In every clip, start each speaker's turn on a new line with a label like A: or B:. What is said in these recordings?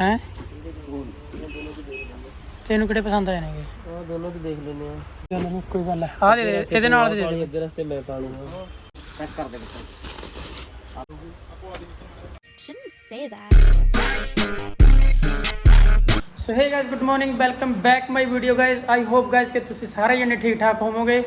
A: ਹੈ? ਤੈਨੂੰ ਕਿਹੜੇ ਪਸੰਦ ਆਏ ਨੇਗੇ?
B: ਆ ਦੋਨੋਂ ਤੇ ਦੇਖ ਲੈਨੇ ਆ।
A: ਚੱਲ ਹੁਣ ਕੋਈ ਗੱਲ ਹੈ ਆ ਦੇ ਦੇ ਇਹਦੇ ਨਾਲ ਦੇ ਦੇ
B: ਅੱਗੇ ਰਸਤੇ ਮੈਂ ਪਾ ਲੂੰਗਾ। ਚੈੱਕ ਕਰ ਦੇ
C: Shouldn't say that.
A: So hey guys good morning welcome back my video guys I hope guys ਕਿ ਤੁਸੀਂ ਸਾਰੇ ਜਣੇ ਠੀਕ ਠਾਕ ਹੋਵੋਗੇ।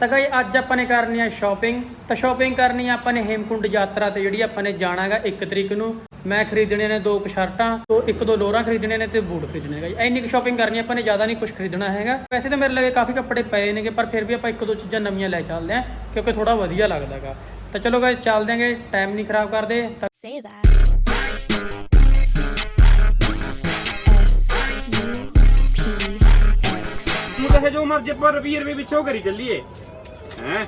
A: ਤਾਂ ਗਾਇਸ ਅੱਜ ਆਪਾਂ ਨੇ ਕਰਨੀ ਆ ਸ਼ਾਪਿੰਗ ਤਾਂ ਸ਼ਾਪਿੰਗ ਕਰਨੀ ਆ ਆਪਾਂ ਨੇ ਹੇਮਕੁੰਡ ਯਾਤਰਾ ਤੇ ਜਿਹੜੀ ਆਪਾਂ ਨੇ ਜਾਣਾਗਾ 1 ਤਰੀਕ ਨੂੰ। ਮੈਂ ਖਰੀਦਣੇ ਨੇ ਦੋ ਕੁ ਸ਼ਰਟਾਂ ਤੋਂ ਇੱਕ ਦੋ ਲੋਰਾਂ ਖਰੀਦਣੇ ਨੇ ਤੇ ਬੂਟ ਖਰੀਦਣੇ ਨੇ। ਗਾਇਸ ਇੰਨੀ ਕੁ ਸ਼ਾਪਿੰਗ ਕਰਨੀ ਆਪਾਂ ਨੇ ਜ਼ਿਆਦਾ ਨਹੀਂ ਕੁਝ ਖਰੀਦਣਾ ਹੈਗਾ। ਵੈਸੇ ਤਾਂ ਮੇਰੇ ਲਵੇ ਕਾਫੀ ਕੱਪੜੇ ਪਏ ਨੇਗੇ ਪਰ ਫਿਰ ਵੀ ਆਪਾਂ ਇੱਕ ਦੋ ਚੀਜ਼ਾਂ ਨਵੀਆਂ ਲੈ ਚੱਲਦੇ ਆ ਕਿਉਂਕਿ ਥੋੜਾ ਵਧੀਆ ਲੱਗਦਾਗਾ ਤਾਂ ਚਲੋ ਗਾਇਸ ਚੱਲਦੇ ਆਂਗੇ ਟਾਈਮ ਨਹੀਂ ਖਰਾਬ ਕਰਦੇ। ਤਾਂ
D: ਜੋ ਮਰਜ਼ੀ ਪਰ ਰੁਪਈਏ ਰੁਪਏ ਪਿੱਛੋਂ ਕਰੀ ਚੱਲੀਏ। ਹੈ?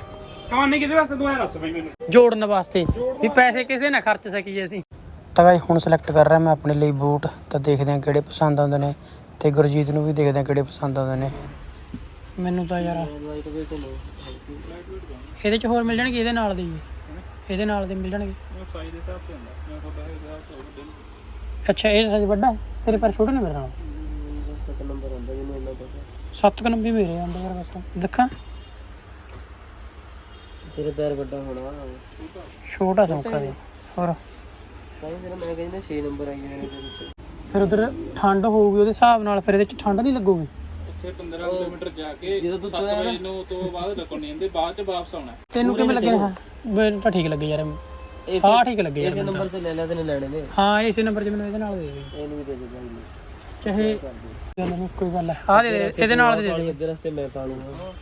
D: ਕਮਾਨੇ ਕਿਹਦੇ ਵਾਸਤੇ ਤੂੰ ਐ ਦੱਸ ਬਈ ਮੈਨੂੰ?
A: ਜੋੜਨ ਵਾਸਤੇ। ਵੀ ਪੈਸੇ ਕਿਸੇ ਨਾ ਖਰਚ ਸਕੀਏ ਅਸੀਂ। ਤਾਂ ਗਾਈ ਹੁਣ ਸਿਲੈਕਟ ਕਰ ਰਿਹਾ ਮੈਂ ਆਪਣੇ ਲਈ ਬੂਟ ਤਾਂ ਦੇਖਦੇ ਹਾਂ ਕਿਹੜੇ ਪਸੰਦ ਆਉਂਦੇ ਨੇ ਤੇ ਗੁਰਜੀਤ ਨੂੰ ਵੀ ਦੇਖਦੇ ਹਾਂ ਕਿਹੜੇ ਪਸੰਦ ਆਉਂਦੇ ਨੇ। ਮੈਨੂੰ ਤਾਂ ਯਾਰ ਇਹਦੇ ਚ ਹੋਰ ਮਿਲ ਜਾਣਗੇ ਇਹਦੇ ਨਾਲ ਦੇ ਹੀ। ਇਹਦੇ ਨਾਲ ਦੇ ਮਿਲ ਜਾਣਗੇ।
D: ਸਾਈਜ਼ ਦੇ ਹਿਸਾਬ ਤੇ ਹੁੰਦਾ ਮੈਂ ਤੁਹਾਡਾ ਹਿਸਾਬ ਤੋਂ
A: ਅੱਛਾ ਇਹ ਸਾਈਜ਼ ਵੱਡਾ ਹੈ? ਤੇਰੇ ਪਰ ਛੋਟੇ ਨੇ ਮੇਰੇ ਨਾਲ?
B: ਬਸ ਇੱਕ ਨੰਬਰ ਹੁੰਦਾ ਮੈਨੂੰ ਇੰਨਾ ਪਤਾ
A: ਸੱਤ ਕੁ ਨੰਬਰ ਮੇਰੇ ਆਉਂਦੇ ਯਾਰ ਬਸ ਦੇਖਾਂ।
B: ਤੇਰੇ ਪੈਰ ਵੱਡਾ ਹੋਣਾ।
A: ਛੋਟਾ ਸੌਕਾ ਦੇ ਹੋਰ?
B: ਤਾਂ ਹੀ ਫਿਰ ਮੈਂ ਕਹਿੰਦਾ 6 ਨੰਬਰ ਆਈ ਨੇ ਇਹਦੇ ਵਿੱਚ।
A: ਫਿਰ ਉਧਰ ਠੰਡ ਹੋਊਗੀ ਉਹਦੇ ਹਿਸਾਬ ਨਾਲ ਫਿਰ ਇਹਦੇ ਚ ਠੰਡ ਨਹੀਂ ਲੱਗੂਗੀ?
D: ਉੱਥੇ 15 ਕਿਲੋਮੀਟਰ ਜਾ ਕੇ
B: ਜਦੋਂ ਤੂੰ
D: 7 ਵਜੇ ਨੂੰ ਤੋਂ ਬਾਅਦ ਲੱਗਣ ਜਾਂਦੇ ਬਾਅਦ ਚ ਵਾਪਸ ਆਉਣਾ
A: ਤੈਨੂੰ ਕਿਵੇਂ ਲੱਗਿਆ? ਹਾਂ ਮੈਨੂੰ ਤਾਂ ਠੀਕ ਲੱਗੇ ਯਾਰ। ਹਾਂ ਠੀਕ ਲੱਗੇ
B: ਇਸੇ
A: ਯਾਰ
B: ਨੰਬਰ ਤੇ ਲੈ ਲੈ ਤੇ ਲੈਣੇ ਨੇ।
A: ਹਾਂ ਇਸੇ ਨੰਬਰ 'ਚ ਮੈਨੂੰ ਇਹਦੇ ਨਾਲ ਦੇ ਦੇ।
B: ਇਹਨੂੰ ਵੀ ਦੇ ਦੇ ਨੂੰ।
A: ਚਾਹੇ ਚੱਲ ਨਹੀਂ ਕੋਈ ਗੱਲ ਹੈ। ਆ ਦੇ ਦੇ ਇਹਦੇ ਨਾਲ ਦੇ ਦੇ।
B: ਅੱਗੇ ਰਸਤੇ ਮੈਂ ਪਾ ਲੂੰਗਾ।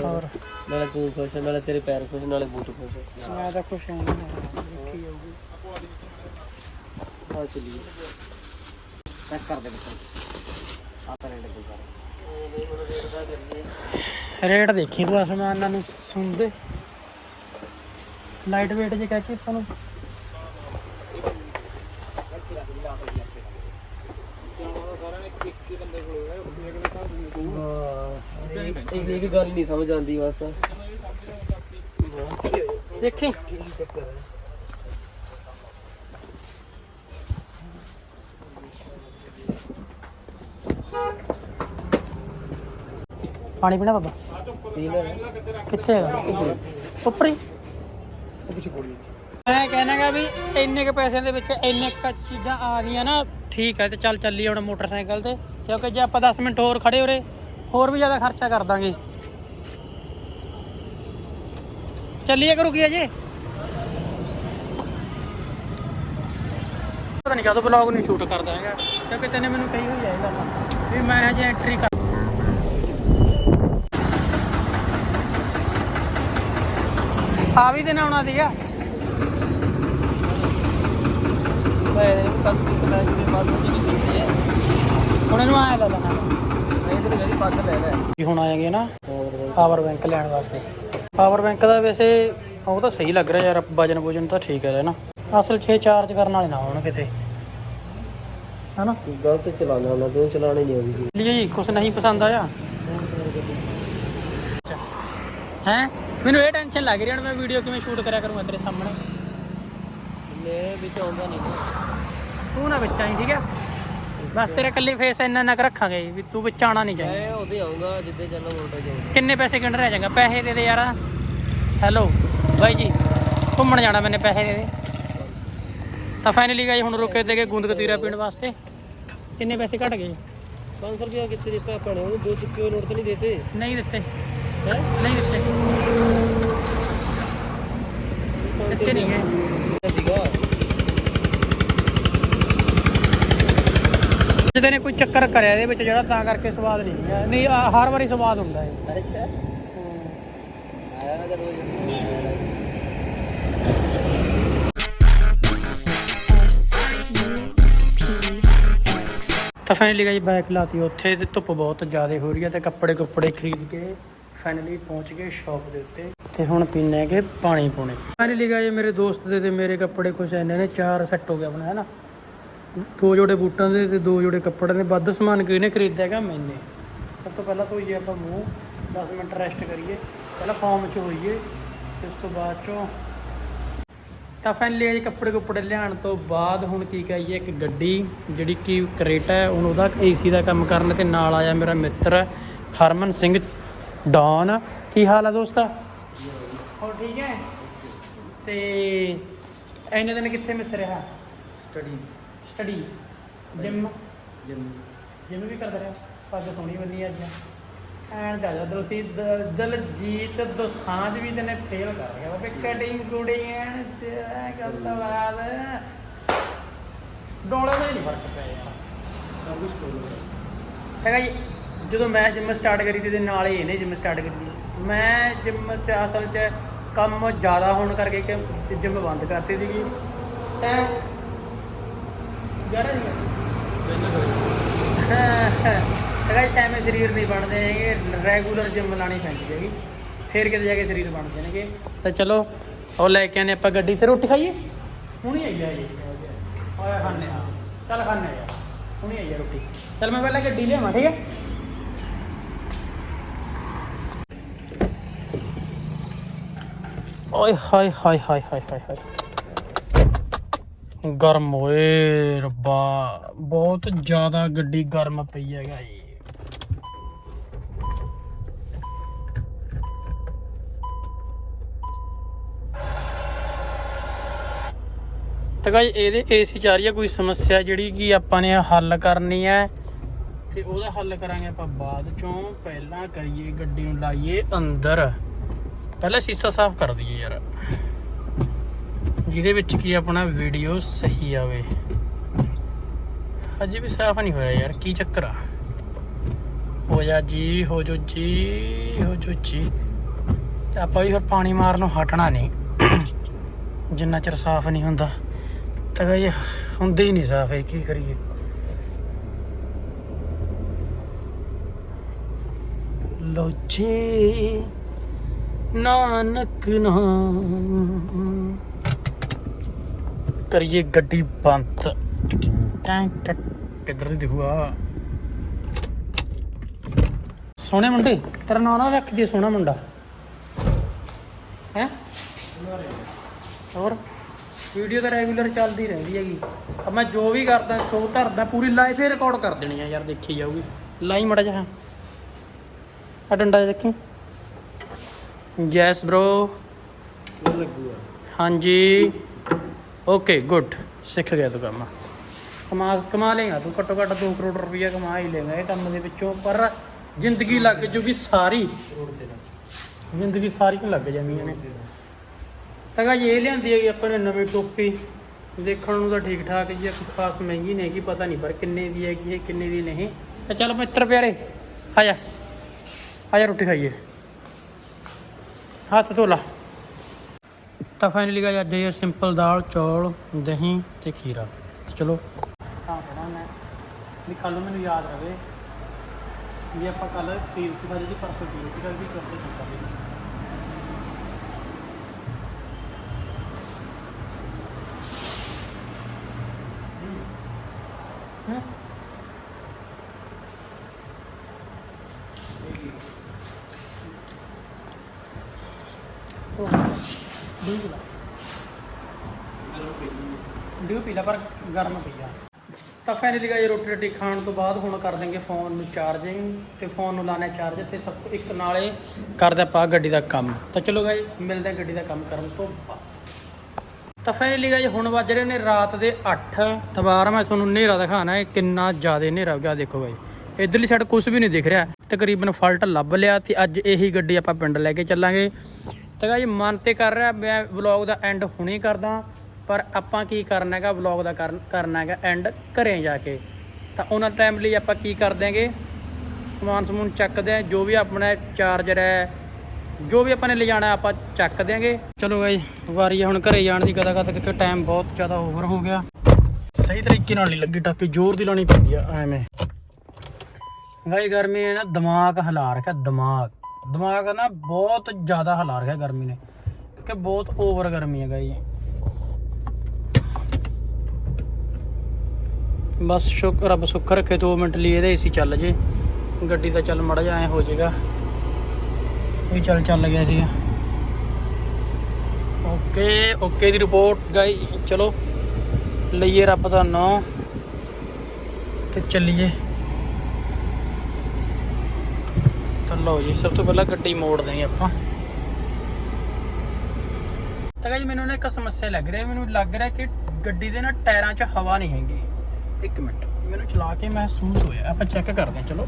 A: ਹੋਰ।
B: ਨਾਲੇ ਤੂੰ ਖੁਸ਼ ਨਾਲੇ ਤੇਰੇ ਪੈਰ ਖੁਸ਼ ਨਾਲੇ ਬੂਟ ਖੁਸ਼
A: ਮੈਂ ਤਾਂ ਖੁਸ਼ ਹਾਂ। ਕੀ ਹੋਊਗੀ
B: ਆ ਚਲੀਏ। ਚੈੱਕ ਕਰ ਦੇ ਬੱਚਾ। ਆ ਕਰੇ ਲੱਗੇ ਸਾਰੇ।
A: ਰੇਟ ਦੇਖੀ ਤੂੰ ਅਸਮਾਨਾਂ ਨੂੰ ਸੁਣਦੇ ਲਾਈਟ weight ਜੇ ਕਹਿ ਕੇ ਆਪਾਂ ਨੂੰ।
B: ਇਹ ਇੱਕ ਗੱਲ ਨਹੀਂ ਸਮਝ ਆਉਂਦੀ ਬਸ।
A: ਦੇਖੀ। ਪਾਣੀ ਪੀਣਾ ਬਾਬਾ? ਕਿੱਥੇ ਹੈਗਾ? ਉੱਪਰ ਹੀ? ਮੈਂ ਕਹਿਣਾਗਾ ਵੀ ਇੰਨੇ ਕ ਪੈਸਿਆਂ ਦੇ ਵਿੱਚ ਇੰਨੇ ਕ ਚੀਜ਼ਾਂ ਆ ਗਈਆਂ ਨਾ ਠੀਕ ਹੈ ਤੇ ਚੱਲ ਚੱਲੀ ਹੁਣ ਮੋਟਰਸਾਈਕਲ ਤੇ ਕਿਉਂਕਿ ਜੇ ਆਪਾਂ 10 ਮਿੰਟ ਹੋਰ ਖੜੇ ਉਰੇ ਹੋਰ ਵੀ ਜ਼ਿਆਦਾ ਖਰਚਾ ਕਰ ਦਾਂਗੇ। ਚੱਲੀਏ ਕਰੂ ਕੀ ਅਜੇ ਪਤਾ ਨਹੀਂ ਕਦੋਂ ਬਲੌਗ ਨਹੀਂ ਸ਼ੂਟ ਕਰਦਾ ਹੈਗਾ ਕਿਉਂਕਿ ਤੈਨੇ ਮੈਨੂੰ ਕਹੀ ਹੋਈ ਹੈ ਇਹ ਗੱਲ। ਵੀ ਮੈਂ ਹਜੇ ਐਂਟਰੀ ਆ ਵੀ ਦਿਨ ਆਉਣਾ ਸੀਗਾ
B: ਮੈਂ ਇਹਨੂੰ ਕੱਲ ਤੱਕ ਮੈਂ ਕਿਤੇ ਬਾਅਦ ਵਿੱਚ ਨਹੀਂ ਕੀਤੀ ਹੈ
A: ਹੁਣ ਇਹਨੂੰ ਆਇਆ ਗੱਲ ਨਾ
B: ਨਹੀਂ ਤੇ ਮੇਰੀ ਪੱਗ ਲੈ ਲੈ।
A: ਵੀ ਹੁਣ ਆਏਗੇ ਨਾ ਪਾਵਰ ਬੈਂਕ ਲੈਣ ਵਾਸਤੇ। ਪਾਵਰ ਬੈਂਕ ਦਾ ਵੈਸੇ ਉਹ ਤਾਂ ਸਹੀ ਲੱਗ ਰਿਹਾ ਯਾਰ ਵਜਨ ਵਜਨ ਤਾਂ ਠੀਕ ਹੈ ਨਾ। ਅਸਲ 'ਚ ਇਹ ਚਾਰਜ ਕਰਨ ਵਾਲੇ ਨਾ ਹੋਣ ਕਿਤੇ। ਹਨਾ?
B: ਗਲਤ ਚਲਾਉਣਾ ਉਹਨਾਂ ਤੋਂ ਚਲਾਣੀ ਨਹੀਂ ਆਉਂਦੀ।
A: ਲਈ ਜੀ ਕੁਛ ਨਹੀਂ ਪਸੰਦ ਆਇਆ। ਹੈ? ਮੈਨੂੰ ਇਹ ਟੈਨਸ਼ਨ ਲੱਗ ਰਹੀ ਹੈ ਹੁਣ ਮੈਂ ਵੀਡੀਓ ਕਿਵੇਂ ਸ਼ੂਟ ਕਰਿਆ ਕਰੂੰਗਾ ਤੇਰੇ ਸਾਹਮਣੇ।
B: ਮੈਂ ਵਿੱਚ ਆਉਂਦਾ ਨਹੀਂ
A: ਤੂੰ ਨਾ ਵਿੱਚ ਆਈ ਠੀਕ ਹੈ ਬਸ ਤੇਰਾ ਕੱਲੀ ਫੇਸ ਇੰਨਾ ਨਾ ਰੱਖਾਂਗੇ ਵੀ ਤੂੰ ਵਿੱਚ ਆਣਾ ਨਹੀਂ ਚਾਹੀਦਾ
B: ਮੈਂ ਉਹਦੇ ਆਉਂਗਾ ਜਿੱਦੇ ਚੱਲਣਾ ਮੋਟਾ ਜਾਊਗਾ।
A: ਕਿੰਨੇ ਪੈਸੇ ਗਿਣ ਰਿਹਾ ਜਾਂਗਾ ਪੈਸੇ ਦੇ ਦੇ ਯਾਰ। ਹੈਲੋ ਬਾਈ ਜੀ ਘੁੰਮਣ ਜਾਣਾ ਮੈਨੇ ਪੈਸੇ ਦੇ ਦੇ। ਤਾਂ ਫਾਈਨਲੀ ਗਾਈ ਹੁਣ ਰੁਕੇ ਤੇ ਗਏ ਗੂੰਦ ਕਤੀਰਾ ਪੀਣ ਵਾਸਤੇ। ਕਿੰਨੇ ਪੈਸੇ ਘਟ ਗਏ?
B: 500 ਰੁਪਇਆ ਕਿੱਥੇ ਦਿੱਤਾ ਆਪਾਂ ਨੇ? ਉਹਨੂੰ ਦੋ ਚੁੱਕੇ ਨੋਟ ਤਾਂ ਨਹੀਂ ਦਿੱਤੇ।
A: ਨਹੀਂ ਦਿੱਤੇ। ਜਿਹਦੇ ਨੇ ਕੋਈ ਚੱਕਰ ਕਰਿਆ ਇਹਦੇ ਵਿੱਚ ਜਿਹੜਾ ਤਾਂ ਕਰਕੇ ਸਵਾਦ ਨਹੀਂ ਹੈ। ਨਹੀਂ ਆਹ ਹਰ ਵਾਰੀ ਸਵਾਦ ਹੁੰਦਾ ਹੈ?
B: ਅੱਛਾ ਆਇਆ ਨਾ।
C: S-U-P-X.
A: ਤਾਂ ਫਾਈਨਲੀ ਗਾਈ ਬਾਈਕ ਲਾਤੀ। ਉੱਥੇ ਤੇ ਧੁੱਪ ਬਹੁਤ ਜ਼ਿਆਦਾ ਹੋ ਰਹੀ ਹੈ ਤੇ ਕੱਪੜੇ ਕੁੱਪੜੇ ਖਰੀਦ ਕੇ ਫਾਈਨਲੀ ਪਹੁੰਚ ਗਏ ਸ਼ਾਪ ਦੇ ਉੱਤੇ ਤੇ ਹੁਣ ਪੀਣੇ ਹੈਗੇ ਪਾਣੀ ਪੂਣੇ। ਫਾਈਨਲੀ ਗਾਈ ਮੇਰੇ ਦੋਸਤ ਦੇ ਤੇ ਮੇਰੇ ਕੱਪੜੇ ਕੁਛ ਐਨੇ ਨੇ, ਚਾਰ ਸੈੱਟ ਹੋ ਗਿਆ ਆਪਣਾ ਹੈ ਨਾ ਦੋ ਜੋੜੇ ਬੂਟਾਂ ਦੇ ਤੇ ਦੋ ਜੋੜੇ ਕੱਪੜੇ ਦੇ ਵੱਧ ਸਮਾਨ ਕਿਹਨੇ ਖਰੀਦਿਆ ਹੈਗਾ ਮੈਨੇ। ਸਭ ਤੋਂ ਪਹਿਲਾਂ ਧੋਈਏ ਆਪਾਂ ਮੂੰਹ 10 ਮਿੰਟ ਰੈਸਟ ਕਰੀਏ, ਪਹਿਲਾਂ ਫਾਰਮ 'ਚ ਹੋਈਏ ਤੇ ਉਸ ਤੋਂ ਬਾਅਦ 'ਚੋਂ ਤਾਂ ਫਾਈਨਲੀ ਇਹ ਕੱਪੜੇ ਕੁੱਪੜੇ ਲਿਆਉਣ ਤੋਂ ਬਾਅਦ ਹੁਣ ਕੀ ਕਹੀਏ, ਇੱਕ ਗੱਡੀ ਜਿਹੜੀ ਕਿ ਕਰੇਟਾ ਹੈ, ਹੁਣ ਉਹਦਾ ਏਸੀ ਦਾ ਕੰਮ ਕਰਨ ਤੇ ਨਾਲ ਆਇਆ ਮੇਰਾ ਮਿੱਤਰ, ਹਰਮਨ ਸਿੰਘ ਡੌਨ ਕੀ ਹਾਲ ਹੈ ਦੋਸਤਾ? ਹੋਰ ਠੀਕ ਹੈ? ਤੇ ਇੰਨੇ ਦਿਨ ਕਿੱਥੇ ਮਿਸ ਰਿਹਾ?
B: Study
A: study gym
B: gym
A: gym ਵੀ ਕਰਦਾ ਰਿਹਾ। ਪੱਗ ਸੋਹਣੀ ਬੰਨੀ ਅੱਜ। ਐਨ ਦਾ ਜਦੋਂ ਸੀ ਦਲਜੀਤ ਦੋਸਾਂਝ ਵੀ ਤੈਨੇ ਫੇਲ ਕਰ ਗਿਆ ਬਾਬੇ ਕਟਿੰਗ ਕੁੜਿੰਗ ਐਨ ਗੱਲ ਤੋਂ ਬਾਅਦ। ਡੋਲੇ ਦਾ ਹੀ ਨਹੀਂ ਫ਼ਰਕ ਪਿਆ ਯਾਰ।
B: ਸਭ ਕੁਝ ਕੋਲ।
A: ਹੈਗਾ ਜੀ। ਜਦੋਂ ਮੈਂ ਜਿਮ ਸਟਾਰਟ ਕਰੀ ਤੇ ਇਹਦੇ ਨਾਲ ਹੀ ਇਹਨੇ ਜਿਮ ਸਟਾਰਟ ਕੀਤੀ ਮੈਂ ਜਿਮ ਚ ਅਸਲ ਚ ਕੰਮ ਜ਼ਿਆਦਾ ਹੋਣ ਕਰਕੇ ਕਿ ਜਿਮ ਬੰਦ ਕਰਤੀ ਸੀਗੀ। ਤੇ ਯਾਰ ਹੈਗਾ ਜੀ ਸਰੀਰ ਨਹੀਂ ਬਣਦੇ ਹੈਗੇ ਰੈਗੂਲਰ ਜਿਮ ਲਾਣੀ ਪੈਂਦੀ ਹੈਗੀ। ਫਿਰ ਕਿਤੇ ਜਾ ਕੇ ਸਰੀਰ ਬਣ ਜਾਣਗੇ। ਤਾਂ ਚਲੋ, ਉਹ ਲੈ ਕੇ ਆਨੇ ਆਪਾਂ ਗੱਡੀ ਤੇ ਰੋਟੀ ਖਾਈਏ? ਹੁਣੀ ਆਈ ਆ ਜੀ ਆਇਆ ਖਾਣੇ ਆ। ਚੱਲ ਖਾਣੇ ਆ। ਹੁਣੀ ਆਈ ਆ ਰੋਟੀ। ਚੱਲ ਮੈਂ ਪਹਿਲਾਂ ਗੱਡੀ ਲਿਆਵਾਂ, ਠੀਕ ਹੈ? ਓਏ ਹਾਏ ਹਾਏ ਹਾਏ ਹਾਏ ਹਾਏ ਹਾਏ ਗਰਮ ਓਏ ਰੱਬਾ ਬਹੁਤ ਜ਼ਿਆਦਾ ਗੱਡੀ ਗਰਮ ਪਈ ਹੈਗਾ ਜੀ ਤਾਂ ਗਾਇ ਇਹਦੇ ਏਸੀ ਚ ਆ ਰਹੀ ਹੈ ਕੋਈ ਸਮੱਸਿਆ ਜਿਹੜੀ ਕਿ ਆਪਾਂ ਨੇ ਹੱਲ ਕਰਨੀ ਹੈ ਤੇ ਉਹਦਾ ਹੱਲ ਕਰਾਂਗੇ ਆਪਾਂ ਬਾਅਦ ਚੋਂ ਪਹਿਲਾਂ ਕਰੀਏ ਗੱਡੀ ਨੂੰ ਲਾਈਏ ਅੰਦਰ ਪਹਿਲਾਂ ਸੀਸਾ ਸਾਫ਼ ਕਰ ਦਈਏ ਯਾਰ। ਜਿਹਦੇ ਵਿੱਚ ਕੀ ਆਪਣਾ ਵੀਡੀਓ ਸਹੀ ਆਵੇ। ਅਜੇ ਵੀ ਸਾਫ਼ ਨਹੀਂ ਹੋਇਆ ਯਾਰ, ਕੀ ਚੱਕਰ ਆ? ਹੋ ਜਾ ਜੀ, ਹੋ ਜੋ ਜੀ, ਹੋ ਜੋ ਜੀ। ਆਪਾਂ ਵੀ ਫਿਰ ਪਾਣੀ ਮਾਰਨੋਂ ਹਟਣਾ ਨਹੀਂ। ਜਿੰਨਾ ਚਿਰ ਸਾਫ਼ ਨਹੀਂ ਹੁੰਦਾ। ਤਾਂ ਇਹ ਹੁੰਦੇ ਹੀ ਨਹੀਂ ਸਾਫ਼, ਇਹ ਕੀ ਕਰੀਏ? ਲੋ ਜੀ। ਨਾਨਕ ਨਾਮ। ਕਰੀਏ ਗੱਡੀ ਬੰਦ। ਕਿੱਧਰ ਦੀ ਦਿਖੂਆ। ਸੋਹਣੇ ਮੁੰਡੇ, ਤੇਰਾ ਨਾਂ ਨਾ ਰੱਖ ਦੇ ਸੋਹਣਾ ਮੁੰਡਾ। ਹੈ? ਹੋਰ? ਵੀਡੀਓ ਤਾਂ ਰੈਗੂਲਰ ਚੱਲਦੀ ਰਹਿੰਦੀ ਹੈਗੀ। ਅਬ ਮੈਂ ਜੋ ਵੀ ਕਰਦਾ ਸ਼ੋਅ ਧਰਦਾ, ਪੂਰੀ ਲਾਈਵ ਹੀ ਰਿਕਾਰਡ ਕਰ ਦੇਣੀ ਆ ਯਾਰ, ਦੇਖੀ ਜਾਊਗੀ। ਲਾਈ ਮੜਾ ਜਾ ਆ ਡੰਡਾ ਜਿਹਾ ਦੇਖੀ। ਯੈਸ ਬ్రో
B: ਉਹ ਲੱਗੂਗਾ
A: ਹਾਂਜੀ। ਓਕੇ ਗੁੱਡ ਸਿੱਖ ਗਿਆ ਤੂੰ ਕੰਮ। ਕਮਾ ਕਮਾ ਲੇਗਾ ਤੂੰ, ਘੱਟੋ ਘੱਟ 2 ਕਰੋੜ ਰੁਪਈਆ ਕਮਾ ਹੀ ਲੇਗਾ ਇਹ ਕੰਮ ਦੇ ਵਿੱਚੋਂ, ਪਰ ਜ਼ਿੰਦਗੀ ਲੱਗ ਜੂਗੀ ਸਾਰੀ। ਜ਼ਿੰਦਗੀ ਸਾਰੀ ਨੂੰ ਲੱਗ ਜਾਂਦੀਆਂ ਨੇ। ਤਾਂ ਗਾ ਇਹ ਲਿਆਂਦੀ ਹੈਗੀ ਆਪਾਂ ਨੇ ਨਵੀਂ ਟੋਪੀ। ਦੇਖਣ ਨੂੰ ਤਾਂ ਠੀਕ ਠਾਕ ਜੀ ਕੋਈ ਖਾਸ ਮਹਿੰਗੀ ਨਹੀਂ ਹੈਗੀ, ਪਤਾ ਨਹੀਂ ਪਰ ਕਿੰਨੇ ਦੀ ਹੈਗੀ ਹੈ, ਕਿੰਨੇ ਦੀ ਨਹੀਂ। ਤਾਂ ਚੱਲ ਮਿੱਤਰ ਪਿਆਰੇ, ਆ ਜਾ। ਆ ਜਾ ਰੋਟੀ ਖਾਈਏ। ਹੱਥ ਧੋ ਲਾ ਤਾਂ ਫਾਈਨਲੀ ਗਾ ਅੱਜ ਇਹ ਸਿੰਪਲ ਦਾਲ ਚੌਲ ਦਹੀਂ ਤੇ ਖੀਰਾ। ਚਲੋ। ਤਾਂ ਪੜਾ ਮੈਂ। ਵੀ ਕੱਲ ਮੈਨੂੰ ਯਾਦ ਰਵੇ ਵੀ ਆਪਾਂ ਕੱਲ ਤੀਰ ਦੀ ਭਾਜੀ ਦੀ ਪਰਸੋਂ ਕੀ ਸੀ ਵੀ ਕਰਦੇ ਸੀ ਸਾਡੇ ਹਾਂ ਉਹ ਡੂ ਪੀਲਾ ਡਿਊ ਪੀਲਾ ਪਰ ਗਰਮ ਪੀਆ ਤਾਂ ਫਾਈਨਲੀ ਗਾਇ ਰੋਟੀ ਰੋਟੀ ਖਾਣ ਤੋਂ ਬਾਅਦ ਹੁਣ ਕਰ ਦਾਂਗੇ ਫੋਨ ਨੂੰ ਚਾਰਜਿੰਗ ਤੇ ਫੋਨ ਨੂੰ ਲਾਣਾ ਚਾਰਜ ਤੇ ਸਭ ਤੋਂ ਇੱਕ ਨਾਲੇ ਕਰਦੇ ਆਪਾਂ ਗੱਡੀ ਦਾ ਕੰਮ। ਤਾਂ ਚਲੋ ਗਾਇ ਮਿਲਦੇ ਗੱਡੀ ਦਾ ਕੰਮ ਕਰਨ ਤੋਂ ਬਾਅਦ। ਤਾਂ ਫਾਈਨਲੀ ਗਾਇ ਹੁਣ ਵੱਜ ਰਹੇ ਨੇ ਰਾਤ ਦੇ 8 ਦੁਬਾਰਾ ਮੈਂ ਤੁਹਾਨੂੰ ਹਨੇਰਾ ਦਿਖਾਣਾ ਹੈ, ਕਿੰਨਾ ਜ਼ਿਆਦਾ ਹਨੇਰਾ ਹੋ ਗਿਆ ਦੇਖੋ ਗਾਇ ਇਧਰਲੀ ਸਾਈਡ ਕੁਝ ਵੀ ਨਹੀਂ ਦਿਖ ਰਿਹਾ। ਤਕਰੀਬਨ ਫਾਲਟ ਲੱਭ ਲਿਆ ਤੇ ਅੱਜ ਇਹੀ ਗੱਡੀ ਆਪਾਂ ਪਿੰਡ ਲੈ ਕੇ ਚੱਲਾਂਗੇ। ਤਾਂ ਗਾਇ ਮਨ ਤੇ ਕਰ ਰਿਹਾ, ਮੈਂ ਵਲੌਗ ਦਾ ਐਂਡ ਹੁਣੇ ਕਰਦਾ, ਪਰ ਆਪਾਂ ਕੀ ਕਰਨਾ ਹੈਗਾ ਵਲੌਗ ਦਾ ਕਰਨਾ ਹੈਗਾ ਐਂਡ ਘਰੇ ਜਾ ਕੇ। ਤਾਂ ਉਹਨਾਂ ਟਾਈਮ ਲਈ ਆਪਾਂ ਕੀ ਕਰ ਦਿਆਂਗੇ? ਸਮਾਨ ਸਮੂਨ ਚੱਕਦੇ ਆ ਜੋ ਵੀ ਆਪਣਾ ਚਾਰਜਰ ਹੈ, ਜੋ ਵੀ ਆਪਾਂ ਨੇ ਲਿਜਾਣਾ ਆਪਾਂ ਚੱਕ ਦਿਆਂਗੇ। ਚਲੋ ਗਾਈ ਵਾਰੀ ਹੁਣ ਘਰੇ ਜਾਣ ਦੀ ਕਦਾ ਕਦ ਕਿਉਂਕਿ ਟਾਈਮ ਬਹੁਤ ਜ਼ਿਆਦਾ ਓਵਰ ਹੋ ਗਿਆ। ਸਹੀ ਤਰੀਕੇ ਨਾਲ ਨਹੀਂ ਲੱਗੀ ਟਾਕੀ, ਜ਼ੋਰ ਦੀ ਲਾਣੀ ਪੈਂਦੀ ਆ, ਐਵੇਂ। ਗਾਈ ਗਰਮੀ ਨੇ ਨਾ ਦਿਮਾਗ ਹਿਲਾ ਰੱਖਿਆ, ਦਿਮਾਗ। ਦਿਮਾਗ ਨਾ ਬਹੁਤ ਜ਼ਿਆਦਾ ਹਿਲਾ ਰੱਖਿਆ ਗਰਮੀ ਨੇ ਕਿਉਂਕਿ ਬਹੁਤ ਓਵਰ ਗਰਮੀ ਹੈ ਗਾਈ ਬਸ ਸ਼ੁਕ ਰੱਬ ਸੁੱਖ ਰੱਖੇ 2 ਮਿੰਟ ਲਈ ਇਹਦੇ ਏਸੀ ਚੱਲ ਜੇ ਗੱਡੀ ਦਾ ਚੱਲ ਮੜਾ ਜਾ ਐ ਹੋ ਜਾਏਗਾ ਵੀ ਚੱਲ ਚੱਲ ਗਿਆ ਸੀਗਾ ਓਕੇ ਓਕੇ ਦੀ ਰਿਪੋਰਟ ਗਾਈ ਚਲੋ ਲਈਏ ਰੱਬ ਦਾ ਨਾਮ ਤੇ ਚੱਲੀਏ ਤਾਂ ਲਓ ਜੀ, ਸਭ ਤੋਂ ਪਹਿਲਾਂ ਗੱਡੀ ਮੋੜ ਦੇਂਗੇ ਆਪਾਂ। ਤਾਂ ਗਾਈ ਮੈਨੂੰ ਨਾ ਇੱਕ ਸਮੱਸਿਆ ਲੱਗ ਰਹੀ ਹੈ ਮੈਨੂੰ ਲੱਗ ਰਿਹਾ ਕਿ ਗੱਡੀ ਦੇ ਨਾ ਟਾਇਰਾਂ 'ਚ ਹਵਾ ਨਹੀਂ ਹੈਗੀ। ਇੱਕ ਮਿੰਟ, ਮੈਨੂੰ ਚਲਾ ਕੇ ਮਹਿਸੂਸ ਹੋਇਆ, ਆਪਾਂ ਚੈੱਕ ਕਰਦੇ ਹਾਂ, ਚਲੋ।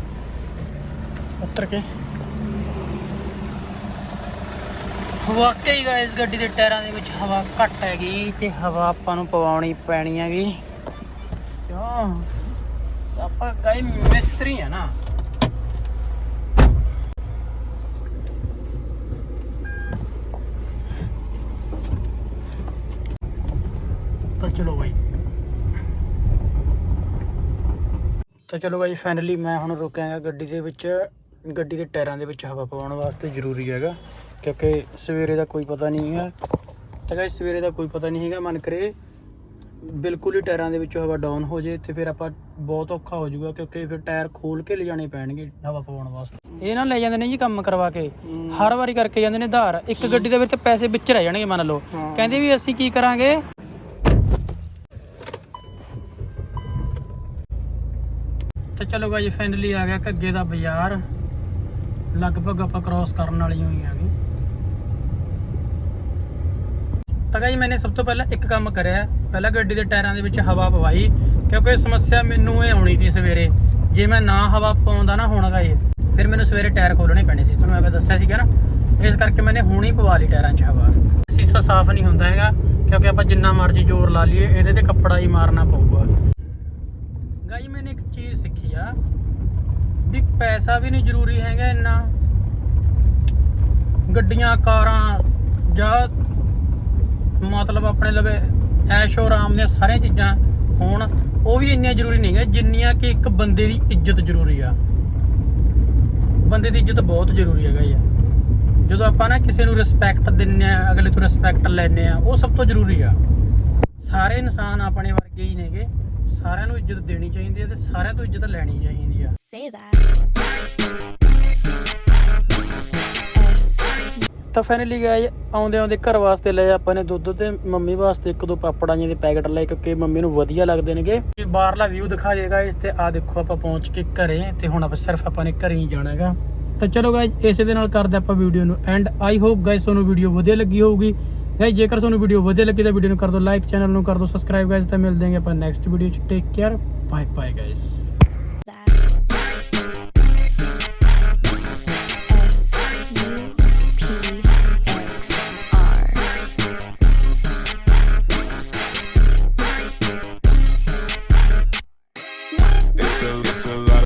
A: ਉੱਤਰ ਕੇ। ਵਾਕਈ ਗਾਇਸ, ਗੱਡੀ ਦੇ ਟਾਇਰਾਂ ਦੇ ਵਿੱਚ ਹਵਾ ਘੱਟ ਹੈਗੀ ਤੇ ਹਵਾ ਆਪਾਂ ਨੂੰ ਪਵਾਉਣੀ ਪੈਣੀ ਹੈਗੀ। ਕਿਉਂ? ਆਪਾਂ ਗਾਈ ਮਿਸਤਰੀ ਆ ਨਾ। ਚਲੋ ਬਾਈ। ਤਾਂ ਚਲੋ ਬਾਈ ਫਾਈਨਲੀ ਮੈਂ ਹੁਣ ਰੁਕਾਂਗਾ ਗੱਡੀ ਦੇ ਵਿੱਚ। ਗੱਡੀ ਦੇ ਟਾਇਰਾਂ ਦੇ ਵਿੱਚ ਹਵਾ ਪਵਾਉਣ ਵਾਸਤੇ ਜ਼ਰੂਰੀ ਹੈਗਾ ਕਿਉਂਕਿ ਸਵੇਰੇ ਦਾ ਕੋਈ ਪਤਾ ਨਹੀਂ ਹੈਗਾ। ਤਾਂ ਗਾਇਸ ਸਵੇਰੇ ਦਾ ਕੋਈ ਪਤਾ ਨਹੀਂ ਹੈਗਾ ਮਨ ਕਰੇ ਬਿਲਕੁਲ ਹੀ ਟਾਇਰਾਂ ਦੇ ਵਿੱਚੋਂ ਹਵਾ ਡਾਊਨ ਹੋ ਜੇ ਤੇ ਫਿਰ ਆਪਾਂ ਬਹੁਤ ਔਖਾ ਹੋ ਜਾਊਗਾ ਕਿਉਂਕਿ ਫਿਰ ਟਾਇਰ ਖੋਲ ਕੇ ਲਿਜਾਣੇ ਪੈਣਗੇ ਹਵਾ ਪਵਾਉਣ ਵਾਸਤੇ। ਇਹ ਨਾ ਲੈ ਜਾਂਦੇ ਨੇ ਜੀ ਕੰਮ ਕਰਵਾ ਕੇ। ਹਰ ਵਾਰੀ ਕਰਕੇ ਜਾਂਦੇ ਨੇ ਧਾਰ। ਇੱਕ ਗੱਡੀ ਦੇ ਵਿੱਚ ਪੈਸੇ ਵਿੱਚ ਰਹਿ ਜਾਣਗੇ ਮੰਨ ਲਓ।
B: ਹਾਂ।
A: ਕਹਿੰਦੇ ਵੀ ਅਸੀਂ ਕੀ ਕਰਾਂਗੇ? ਤੇ ਚਲੋ ਗਾਜੀ ਫਾਈਨਲੀ ਆ ਗਿਆ ਘੱਗੇ ਦਾ ਬਾਜ਼ਾਰ। ਲਗਭਗ ਆਪਾਂ ਕ੍ਰਾਸ ਕਰਨ ਵਾਲੀ ਹੋਈ ਆ ਗਈ ਤਾਂ ਗਾਜੀ ਮੈਨੇ ਸਭ ਤੋਂ ਪਹਿਲਾਂ ਇੱਕ ਕੰਮ ਕਰਿਆ। ਪਹਿਲਾਂ ਗੱਡੀ ਦੇ ਟਾਇਰਾਂ ਦੇ ਵਿੱਚ ਹਵਾ ਪਵਾਈ, ਕਿਉਂਕਿ ਇਹ ਸਮੱਸਿਆ ਮੈਨੂੰ ਇਹ ਆਉਣੀ ਸੀ ਸਵੇਰੇ। ਜੇ ਮੈਂ ਨਾ ਹਵਾ ਪਾਉਂਦਾ ਨਾ ਹੋਣਗਾ ਇਹ। ਫਿਰ ਮੈਨੂੰ ਸਵੇਰੇ ਟਾਇਰ ਖੋਲਣੇ ਪੈਣੇ ਸੀ। ਤੁਹਾਨੂੰ ਮੈਂ ਦੱਸਿਆ ਸੀਗਾ ਨਾ। ਇਸ ਕਰਕੇ ਮੈਨੇ ਹੁਣੀ ਪਵਾ ਲਈ ਟਾਇਰਾਂ 'ਚ ਹਵਾ। ਸੀਸਾ ਸਾਫ਼ ਨਹੀਂ ਹੁੰਦਾ ਹੈਗਾ, ਕਿਉਂਕਿ ਆਪਾਂ ਜਿੰਨਾ ਮਰਜ਼ੀ ਜ਼ੋਰ ਲਾ ਲਈਏ, ਇਹਦੇ ਤੇ ਕੱਪੜਾ ਹੀ ਮਾਰਨਾ ਪਊਗਾ। ਗਾਈ, ਮੈਨੇ ਇੱਕ ਵੀ ਪੈਸਾ ਵੀ ਨਹੀਂ ਜ਼ਰੂਰੀ ਹੈਗਾ ਇੰਨਾ। ਗੱਡੀਆਂ, ਕਾਰਾਂ, ਜਾਂ ਮਤਲਬ ਆਪਣੇ ਲਵੇ ਐਸ਼ੋ ਆਰਾਮ ਦੀਆਂ ਸਾਰੀਆਂ ਚੀਜ਼ਾਂ ਹੋਣ, ਉਹ ਵੀ ਇੰਨੀਆਂ ਜ਼ਰੂਰੀ ਨਹੀਂ ਹੈ ਜਿੰਨੀਆਂ ਕਿ ਇੱਕ ਬੰਦੇ ਦੀ ਇੱਜ਼ਤ ਜ਼ਰੂਰੀ ਆ। ਬੰਦੇ ਦੀ ਇੱਜ਼ਤ ਬਹੁਤ ਜ਼ਰੂਰੀ ਹੈਗਾ ਯਾਰ। ਜਦੋਂ ਆਪਾਂ ਨਾ ਕਿਸੇ ਨੂੰ ਰਿਸਪੈਕਟ ਦਿੰਨੇ ਆ, ਅਗਲੇ ਤੋਂ ਰਿਸਪੈਕਟ ਲੈਨੇ ਆ, ਉਹ ਸਭ ਤੋਂ ਜ਼ਰੂਰੀ ਆ। ਸਾਰੇ ਇਨਸਾਨ ਆਪਣੇ ਵਰਗੇ ਹੀ ਨੇਗੇ। ਸਾਰਿਆਂ ਨੂੰ ਇੱਜ਼ਤ ਦੇਣੀ ਚਾਹੀਦੀ ਹੈ ਤੇ ਸਾਰਿਆਂ ਤੋਂ ਇੱਜ਼ਤ ਲੈਣੀ ਚਾਹੀਦੀ ਆ।
C: Say that.
A: ਤਾਂ ਫਾਈਨਲੀ ਗਾਇ ਆਉਂਦੇ ਆਉਂਦੇ ਘਰ ਵਾਸਤੇ ਲਏ ਆਪਾਂ ਨੇ ਦੁੱਧ ਤੇ ਮੰਮੀ ਵਾਸਤੇ ਇੱਕ ਦੋ ਪਾਪੜਾਂ ਜਿਹੇ ਦੇ ਪੈਕਟ ਲਏ ਕਿਉਂਕਿ ਮੰਮੀ ਨੂੰ ਵਧੀਆ ਲੱਗਦੇ ਨੇਗੇ। ਇਹ ਬਾਹਰਲਾ ਵਿਊ ਦਿਖਾ ਦੇਗਾ ਇਸ ਤੇ ਆ ਦੇਖੋ ਆਪਾਂ ਪਹੁੰਚ ਕੇ ਘਰੇ ਤੇ ਹੁਣ ਆਪਾਂ ਸਿਰਫ ਆਪਾਂ ਨੇ ਘਰੇ ਹੀ ਜਾਣਾ ਹੈਗਾ। ਤਾਂ ਚਲੋ ਗਾਇਸ ਇਸੇ ਦੇ ਨਾਲ ਕਰਦੇ ਆਪਾਂ ਵੀਡੀਓ ਨੂੰ ਐਂਡ ਆਈ ਹੋਪ ਗਾਇਸ ਤੁਹਾਨੂੰ ਵੀਡੀਓ ਵਧੀਆ ਲੱਗੀ ਹੋਊਗੀ। ਗਾਇਸ ਜੇਕਰ ਤੁਹਾਨੂੰ ਵੀਡੀਓ ਵਧੀਆ ਲੱਗੀ ਤਾਂ ਵੀਡੀਓ ਨੂੰ ਕਰ ਦਿਓ ਲਾਈਕ ਚੈਨਲ ਨੂੰ ਕਰ ਦਿਓ ਸਬਸਕ੍ਰਾਈਬ ਗਾਇਸ ਤਾਂ ਮਿਲਦੇ ਹਾਂ ਆਪਾਂ ਨੈਕਸਟ ਵੀਡੀਓ ਚ। Take care bye bye guys